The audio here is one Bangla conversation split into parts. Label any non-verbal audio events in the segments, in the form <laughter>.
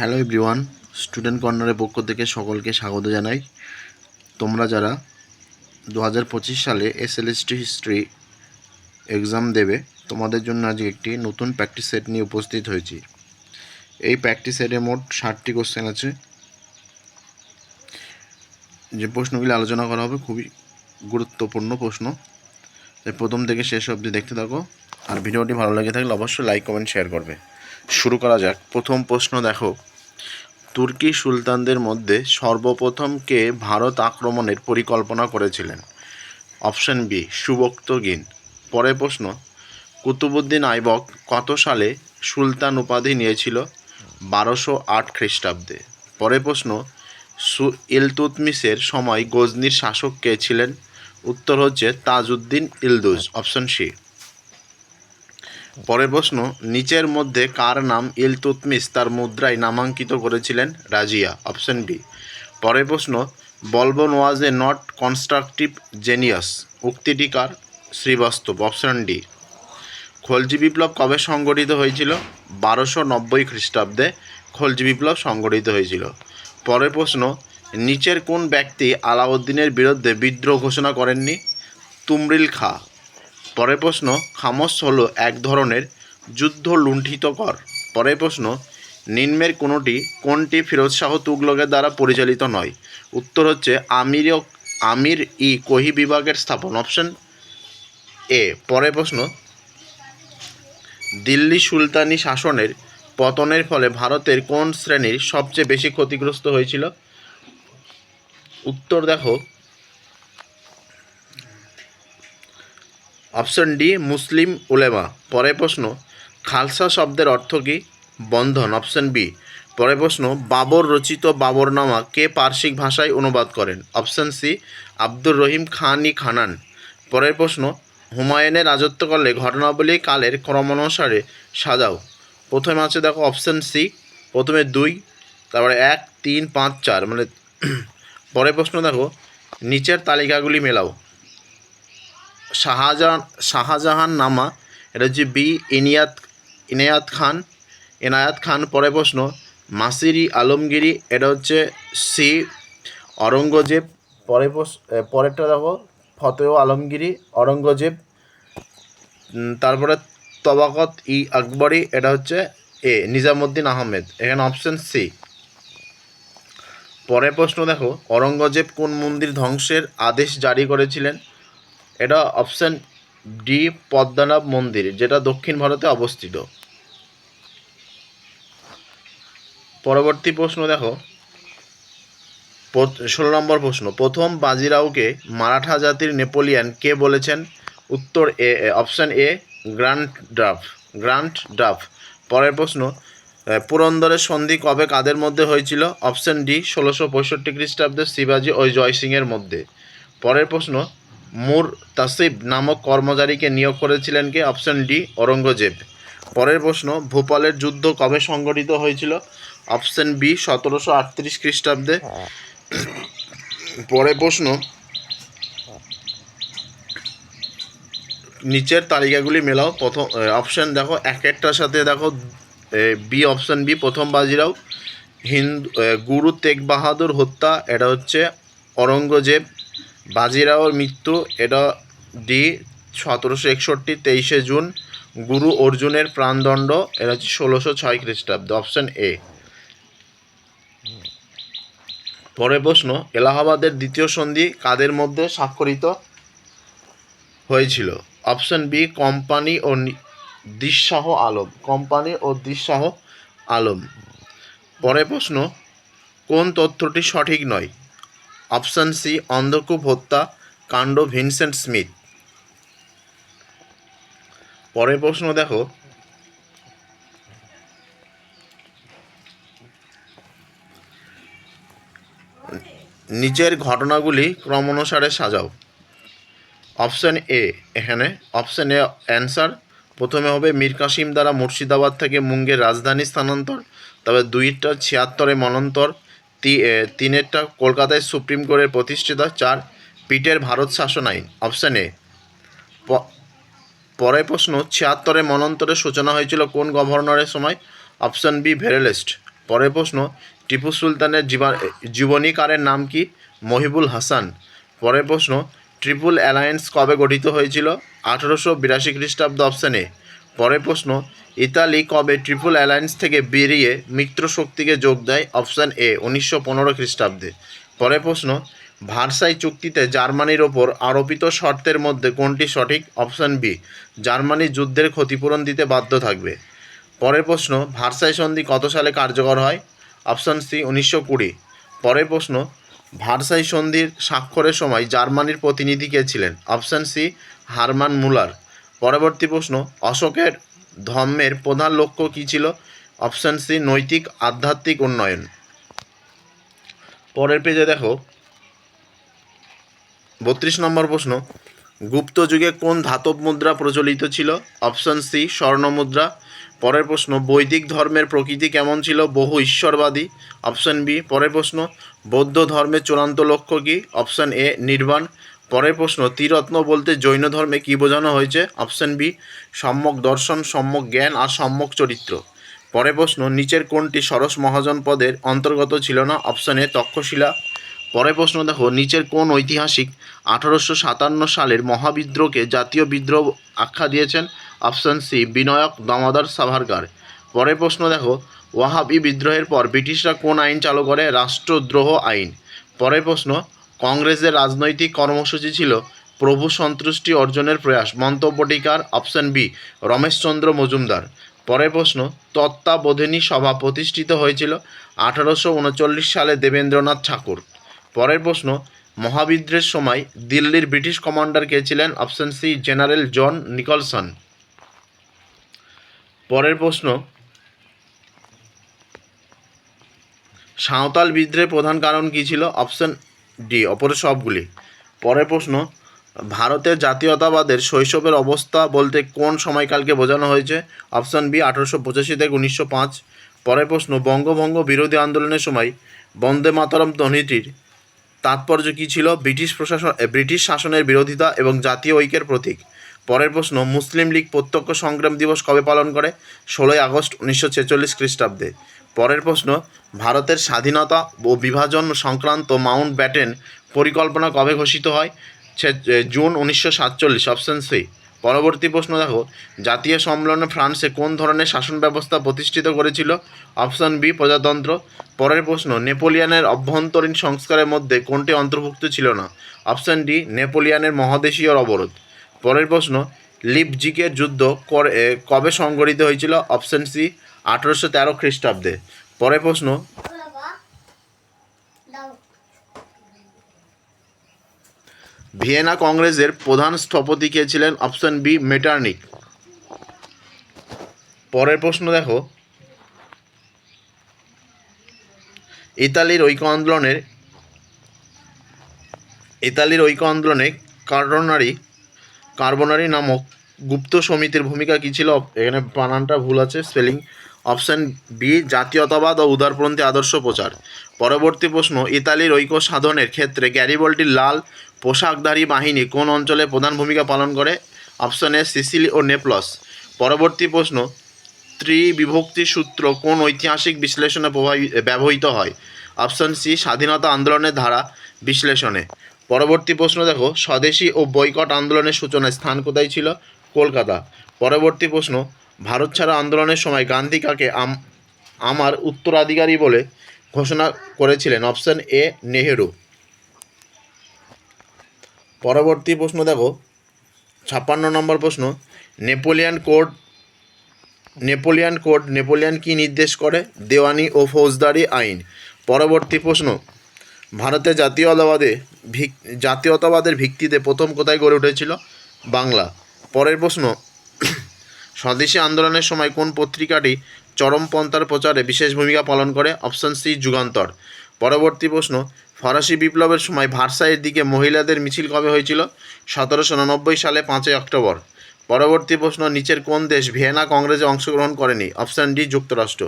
হ্যালো এভরিওয়ান স্টুডেন্ট কর্নারের পক্ষ থেকে সকলকে স্বাগত জানাই। তোমরা যারা দু হাজার পঁচিশ সালে এসএলএসটি হিস্ট্রি এক্সাম দেবে, তোমাদের জন্য আজকে একটি নতুন প্র্যাকটিস সেট নিয়ে উপস্থিত হয়েছি। এই প্র্যাকটিস সেটে মোট ষাটটি কোশ্চেন আছে। যে প্রশ্নগুলি আলোচনা করা হবে খুবই গুরুত্বপূর্ণ প্রশ্ন। তাই প্রথম থেকে শেষ অবধি দেখতে থাকো। আর ভিডিওটি ভালো লেগে থাকলে অবশ্যই লাইক কমেন্ট শেয়ার করবে। শুরু করা যাক। প্রথম প্রশ্ন দেখো। তুর্কি সুলতানদের মধ্যে সর্বপ্রথম কে ভারত আক্রমণের পরিকল্পনা করেছিলেন? অপশন বি সুবক্তগিন পরের প্রশ্ন, কুতুবুদ্দিন আইবক কত সালে সুলতান উপাধি নিয়েছিল? বারোশো আট খ্রিস্টাব্দে। পরের প্রশ্ন, সু ইলতুতমিসের সময় গজনির শাসক কে ছিলেন? উত্তর হচ্ছে তাজউদ্দিন ইলদুজ। অপশন সি পরের প্রশ্ন, নিচের মধ্যে কার নাম ইলতুতমিস তার মুদ্রায় নামাঙ্কিত করেছিলেন রাজিয়া? Option B. পরের প্রশ্ন, Balban was a not constructive genius. উক্তিটি কার? শ্রীবাস্তব। Option D. খলজি বিপ্লব কবে সংগঠিত হয়েছিল? বারোশো নব্বই খ্রিস্টাব্দে খলজি বিপ্লব সংগঠিত হয়েছিল। পরের প্রশ্ন, নিচের কোন ব্যক্তি আলাউদ্দিনের বিরুদ্ধে বিদ্রোহ ঘোষণা করেননি? তুমরিল খা। পরের প্রশ্ন, খামোশ হলো এক ধরনের যুদ্ধ লুণ্ঠিত কর। পরের প্রশ্ন, নিম্নের কোনোটি, কোনটি ফিরোজ শাহ তুগলকের দ্বারা পরিচালিত নয়? উত্তর হচ্ছে আমির আমির ই কোহি বিভাগের স্থাপন। Option A. পরের প্রশ্ন, দিল্লি সুলতানি শাসনের পতনের ফলে ভারতের কোন শ্রেণির সবচেয়ে বেশি ক্ষতিগ্রস্ত হয়েছিল? উত্তর দেখো অপশন ডি, মুসলিম উলেমা। পরের প্রশ্ন, খালসা শব্দের অর্থ কী? বন্ধন, অপশন বি। পরের প্রশ্ন, বাবর রচিত বাবরনামা কে পার্শ্বিক ভাষায় অনুবাদ করেন? Option C, Abdur Rahim Khan i Khanan. পরের প্রশ্ন, হুমায়ুনের রাজত্বকালে ঘটনাবলী কালের ক্রমানুসারে সাজাও। প্রথমে আছে দেখো অপশন সি, প্রথমে দুই, তারপরে এক, তিন, পাঁচ, চার মানে <clears throat> পরের প্রশ্ন দেখো, নিচের তালিকাগুলি মেলাও। শাহজাহান শাহজাহান নামা এটা হচ্ছে বি ইনিয়াত, ইনায়াত খান এনায়াত খান, পরে প্রশ্ন, মাসিরি আলমগিরি, এটা হচ্ছে সি অরঙ্গজেব, পরে পরেরটা দেখো, ফতেহ আলমগিরি, অরঙ্গজেব তারপরে তবাকত ই আকবরী, এটা হচ্ছে এ, নিজামুদ্দিন আহমেদ, এখানে অপশন সি পরের প্রশ্ন দেখো, অরঙ্গজেব কোন মন্দির ধ্বংসের আদেশ জারি করেছিলেন? এটা অপশন ডি, পদ্মনাভ মন্দির, যেটা দক্ষিণ ভারতে অবস্থিত। পরবর্তী প্রশ্ন দেখো। ষোলো নম্বর প্রশ্ন। প্রথম বাজিরাওকে মারাঠা জাতির নেপোলিয়ান কে বলেছেন? উত্তর A option A Grant Duff Grant Duff. পরের প্রশ্ন পুরন্দরের সন্ধি কবে কাদের মধ্যে হয়েছিল? অপশান ডি, ষোলোশো পঁয়ষট্টি খ্রিস্টাব্দে শিবাজি ও জয়সিংয়ের মধ্যে। পরের প্রশ্ন মুর তাসিব নামক কর্মচারীকে নিয়োগ করেছিলেন কে? Option D, Aurangzeb. পরের প্রশ্ন, ভোপালের যুদ্ধ কবে সংগঠিত হয়েছিল? অপশন বি, সতেরোশো আটত্রিশ খ্রিস্টাব্দে। পরের প্রশ্ন, নিচের তালিকাগুলি মেলাও। প্রথম অপশন দেখো, এক একটার সাথে দেখো। বি, অপশন বি, প্রথম বাজিরাও। হিন্দু গুরু তেগ বাহাদুর হত্যা, এটা হচ্ছে ঔরঙ্গজেব। বাজিরাওর মৃত্যু এটা ডি সতেরোশো একষট্টি তেইশে জুন, গুরু অর্জুনের প্রাণদণ্ড এটা হচ্ছে ষোলোশো ছয় খ্রিস্টাব্দ, অপশন এ। পরের প্রশ্ন, এলাহাবাদের দ্বিতীয় সন্ধি কাদের মধ্যে স্বাক্ষরিত হয়েছিল? অপশন বি, কোম্পানি ও দিশাহ আলম, কোম্পানি ও দিশাহ আলম। পরের প্রশ্ন, কোন তথ্যটি সঠিক নয়? অপশন সি, অন্ধকূপ হত্যা, কাণ্ড ভিনসেন্ট স্মিথ। পরের প্রশ্ন দেখো। নিচের ঘটনাগুলি ক্রমানুসারে সাজাও। অপশান এ, এখানে অপশান এ অ্যান্সার। প্রথমে হবে, মীর কাসিম দ্বারা মুর্শিদাবাদ থেকে মুঙ্গের রাজধানী স্থানান্তর। তবে দুইটা ছিয়াত্তরে মনন্তর। তিনেরটা কলকাতায় সুপ্রিম কোর্টের প্রতিষ্ঠিত, চার, পিটের ভারত শাসন আইন। অপশন এ পরের প্রশ্ন ছিয়াত্তরে মনন্তরের সূচনা হয়েছিল কোন গভর্নরের সময়? অপশান বি ভেরেলেস্ট পরের প্রশ্ন, টিপু সুলতানের জীবা, জীবনীকারের নাম কি? মহিবুল হাসান। পরের প্রশ্ন, ট্রিপল অ্যালায়েন্স কবে গঠিত হয়েছিল? আঠেরোশো বিরাশি খ্রিস্টাব্দ অপশান এ পরের প্রশ্ন, ইতালি কবে ট্রিপল অ্যালায়েন্স থেকে বেরিয়ে মিত্র শক্তিকে যোগ দেয় অপশান এ, উনিশশো পনেরো খ্রিস্টাব্দে? পরের প্রশ্ন, ভার্সাই চুক্তিতে জার্মানির ওপর আরোপিত শর্তের মধ্যে কোনটি সঠিক? অপশান বি, জার্মানি যুদ্ধের ক্ষতিপূরণ দিতে বাধ্য থাকবে। পরের প্রশ্ন, ভার্সাই সন্ধি কত সালে কার্যকর হয়? অপশান সি, উনিশশো কুড়ি। পরের প্রশ্ন, ভার্সাই সন্ধির স্বাক্ষরের সময় জার্মানির প্রতিনিধি কে ছিলেন? Option C, Hermann Muller. পরবর্তী প্রশ্ন, অশোকের ধর্মের প্রধান লক্ষ্য কী ছিল? অপশান সি, নৈতিক, আধ্যাত্মিক উন্নয়ন। পরের পেজে দেখো। বত্রিশ নম্বর প্রশ্ন, গুপ্ত যুগে কোন ধাতব মুদ্রা প্রচলিত ছিল? অপশান সি, স্বর্ণ মুদ্রা। পরের প্রশ্ন, বৈদিক ধর্মের প্রকৃতি কেমন ছিল? বহু ঈশ্বরবাদী। অপশান বি, পরের প্রশ্ন, বৌদ্ধ ধর্মের চূড়ান্ত লক্ষ্য কী? অপশান এ, নির্বাণ। পরের প্রশ্ন, ত্রিরত্ন বলতে জৈন ধর্মে কী বোঝানো হয়েছে? অপশান বি, সম্যক দর্শন, সম্যক জ্ঞান আর সম্যক চরিত্র। পরের প্রশ্ন, নিচের কোনটি সরস মহাজন পদের অন্তর্গত ছিল না? Option A, Taxila. পরের প্রশ্ন, দেখো, নিচের কোন ঐতিহাসিক আঠারোশো সাতান্ন সালের মহাবিদ্রোহকে জাতীয় বিদ্রোহ আখ্যা দিয়েছেন? Option C, Vinayak Damodar Savarkar. পরের প্রশ্ন, দেখো, ওয়াহাবি বিদ্রোহের পর ব্রিটিশরা কোন আইন চালু করে? রাষ্ট্রদ্রোহ আইন। পরের প্রশ্ন কংগ্রেসের রাজনৈতিক কর্মসূচি ছিল প্রভু সন্তুষ্টি অর্জনের প্রয়াস। মন্তব্যটিকার অপশন বি রমেশচন্দ্র মজুমদার। পরের প্রশ্ন, তত্ত্বাবোধিনী সভা প্রতিষ্ঠিত হয়েছিল আঠারোশো উনচল্লিশ সালে দেবেন্দ্রনাথ ঠাকুর। পরের প্রশ্ন মহাবিদ্রের সময় দিল্লির ব্রিটিশ কমান্ডার কে ছিলেন? Option C, general John Nicholson. পরের প্রশ্ন, সাঁওতাল বিদ্রোহের প্রধান কারণ কী ছিল? অপশন ডি, অপরের সবগুলি। পরের প্রশ্ন, ভারতের জাতীয়তাবাদের শৈশবের অবস্থা বলতে কোন সময়কালকে বোঝানো হয়েছে? অপশন বি, আঠারোশো পঁচাশি থেকে উনিশশো পাঁচ। পরের প্রশ্ন, বঙ্গভঙ্গ বিরোধী আন্দোলনের সময় বন্দে মাতরম ধ্বনিটির তাৎপর্য কী ছিল? ব্রিটিশ প্রশাসন ব্রিটিশ শাসনের বিরোধিতা এবং জাতীয় ঐক্যের প্রতীক। পরের প্রশ্ন, মুসলিম লীগ প্রত্যক্ষ সংগ্রাম দিবস কবে পালন করে? ষোলোই আগস্ট উনিশশো ছেচল্লিশ খ্রিস্টাব্দে। পরের প্রশ্ন, ভারতের স্বাধীনতা ও বিভাজন সংক্রান্ত মাউন্ট ব্যাটেন পরিকল্পনা কবে ঘোষিত হয়? জুন উনিশশো সাতচল্লিশ অপশন সি পরবর্তী প্রশ্ন দেখো, জাতীয় সম্মেলনে ফ্রান্সে কোন ধরনের শাসন ব্যবস্থা প্রতিষ্ঠিত করেছিল? অপশন বি প্রজাতন্ত্র। পরের প্রশ্ন, নেপোলিয়ানের অভ্যন্তরীণ সংস্কারের মধ্যে কোনটি অন্তর্ভুক্ত ছিল না? অপশন ডি নেপোলিয়ানের মহাদেশীয় অবরোধ। পরের প্রশ্ন লিপজিকের যুদ্ধ কবে সংঘটিত হয়েছিল? অপশন সি আঠারোশো তেরো খ্রিস্টাব্দে। পরের প্রশ্ন। ভিয়েনা কংগ্রেসের প্রধান স্থপতি কে ছিলেন? Option B, Metternich. পরের প্রশ্ন দেখো। ইতালির ঐক্য আন্দোলনের ইতালির ঐক্য আন্দোলনে কার্বনারি কার্বনারি নামক গুপ্ত সমিতির ভূমিকা কী ছিল? এখানে বানানটা ভুল আছে, স্পেলিং অপশন বি, জাতীয়তাবাদ ও উদারপন্থী আদর্শ প্রচার। পরবর্তী প্রশ্ন, ইতালির ঐক্য সাধনের ক্ষেত্রে গ্যারিবল্টির লাল পোশাকধারী বাহিনী কোন অঞ্চলে প্রধান ভূমিকা পালন করে? অপশন এ, সিসিলি ও নেপলস। পরবর্তী প্রশ্ন, ত্রিবিভক্তি সূত্র কোন ঐতিহাসিক বিশ্লেষণে ব্যবহৃত হয়? অপশন সি, স্বাধীনতা আন্দোলনের ধারা বিশ্লেষণে। পরবর্তী প্রশ্ন দেখো, স্বদেশী ও বয়কট আন্দোলনের সূচনায় স্থান কোথায় ছিল? কলকাতা। পরবর্তী প্রশ্ন ভারত ছাড়া আন্দোলনের সময় গান্ধী কাকে আম আমার উত্তরাধিকারী বলে ঘোষণা করেছিলেন? Option A, Nehru. পরবর্তী প্রশ্ন দেখো। ছাপ্পান্ন নম্বর প্রশ্ন, Napoleon code Napoleon code, Napoleon কি নির্দেশ করে? দেওয়ানি ও ফৌজদারি আইন। পরবর্তী প্রশ্ন, ভারতে জাতীয়তাবাদে জাতীয়তাবাদের ভিত্তিতে প্রথম কোথায় গড়ে উঠেছিল? বাংলা। পরের প্রশ্ন স্বদেশী আন্দোলনের সময় কোন পত্রিকাটি চরমপন্থার প্রচারে বিশেষ ভূমিকা পালন করে? Option C, Jugantar. পরবর্তী প্রশ্ন, ফরাসি বিপ্লবের সময় ভার্সাইয়ের দিকে মহিলাদের মিছিল কবে হয়েছিল? সতেরোশো উননব্বই সালে পাঁচই অক্টোবর। পরবর্তী প্রশ্ন, নিচের কোন দেশ ভিয়েনা কংগ্রেসে অংশগ্রহণ করেনি? অপশান ডি, যুক্তরাষ্ট্র।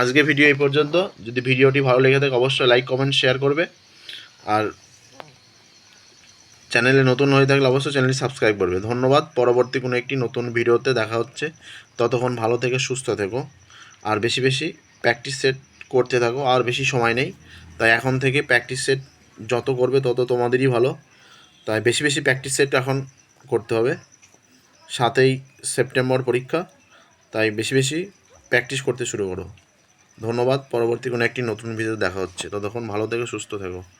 আজকে ভিডিও এই পর্যন্ত। যদি ভিডিওটি ভালো লেগে থাকে, অবশ্যই লাইক, কমেন্ট, শেয়ার করবে। আর চ্যানেলে নতুন হয়ে থাকলে অবশ্যই চ্যানেলটি সাবস্ক্রাইব করবে। ধন্যবাদ। পরবর্তী কোনো একটি নতুন ভিডিওতে দেখা হচ্ছে। ততক্ষণ ভালো থেকে সুস্থ থেকো। আর বেশি বেশি প্র্যাকটিস সেট করতে থাকো। আর বেশি সময় নেই। তাই এখন থেকে প্র্যাকটিস সেট যত করবে তত তোমাদেরই ভালো। তাই বেশি বেশি প্র্যাকটিস সেট এখন করতে হবে। সাতই সেপ্টেম্বর পরীক্ষা। তাই বেশি বেশি প্র্যাকটিস করতে শুরু করো। ধন্যবাদ। পরবর্তী কোনো একটি নতুন ভিডিও দেখা হচ্ছে। ততক্ষণ ভালো থেকো সুস্থ থেকো।